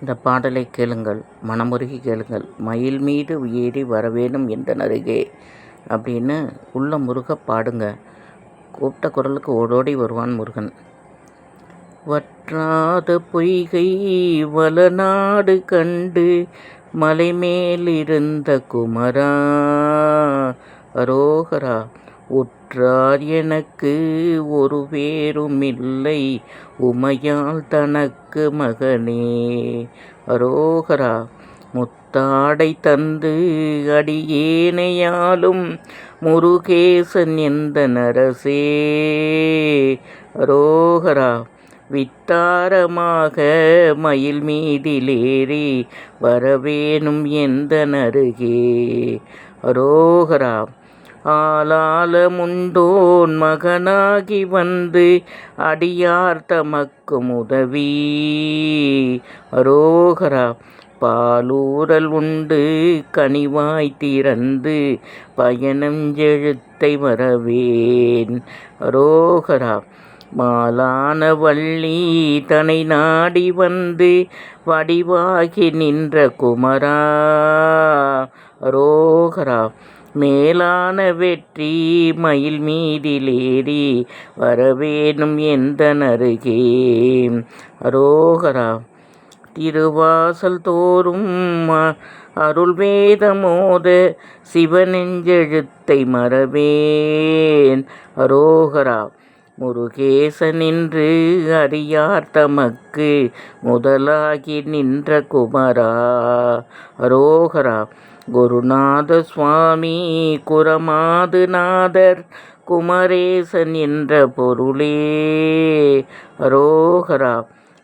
இந்த பாடலை கேளுங்கள் மனமுருகி கேளுங்கள். மயில் மீது ஏறி வரவேணும் என்றனருகே அப்படின்னு உள்ள முருக பாடுங்க. கூப்பிட்ட குரலுக்கு ஓடோடி வருவான் முருகன். வற்றாத பொய்கை வளநாடு கண்டு மலை மேலிருந்த குமரா அரோகரா உற்றார் எனக்கு ஒரு பேருமில்லை. உமையால் தனக்கு மகனே. அரோகரா முத்தாடை தந்து அடியேனையாலும் முருகேசன் எந்த நரசே. அரோகரா வித்தாரமாக மயில் மீதிலேறி வரவேணும் எந்த நருகே. அரோகரா ஆலாலமுண்டோன் மகனாகி வந்து அடியார் தமக்கும் உதவி. அரோகரா பாலூரல் உண்டு கனிவாய் திறந்து பயணம் எழுத்தை வரவேன். அரோகரா மாலான வள்ளி தனை நாடி வந்து வடிவாகி நின்ற குமரா. அரோகரா மேலான வெற்றி மயில் மீதிலேறி வரவேணும் எந்த நருகே அரோகரா திருவாசல் தோறும் அருள் வேதமோத சிவனெஞ்செழுத்தை மறவேன். அரோகரா முருகேசனின்று அறியார் தமக்கு முதலாகி நின்ற குமரா. அரோகரா குருநாத சுவாமி குரமாதுநாதர் குமரேசன் என்ற பொருளே. அரோகரா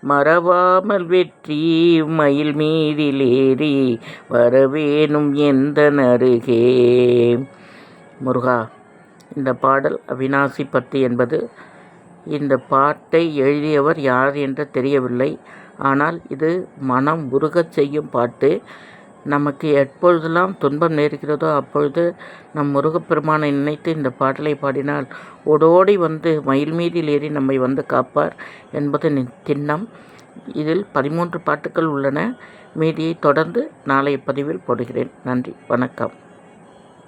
மறவாமல் வெற்றி மயில் மீதிலேறி வரவேணும் எந்த நருகே முருகா இந்த பாடல் அவினாசி பத்து என்பது. இந்த பாட்டை எழுதியவர் யார் என்று தெரியவில்லை. ஆனால் இது மனம் உருகச் செய்யும் பாட்டு. நமக்கு எப்பொழுதெல்லாம் துன்பம் நேருகிறதோ அப்பொழுது நம் முருகப்பெருமானை நினைத்து இந்த பாடலை பாடினால் ஓடோடி வந்து மயில் மீதில் ஏறி நம்மை வந்து காப்பார் என்பது திண்ணம். இதில் பதிமூன்று பாட்டுகள் உள்ளன. மீதியை தொடர்ந்து நாளைய பதிவில் போடுகிறேன். நன்றி. வணக்கம்.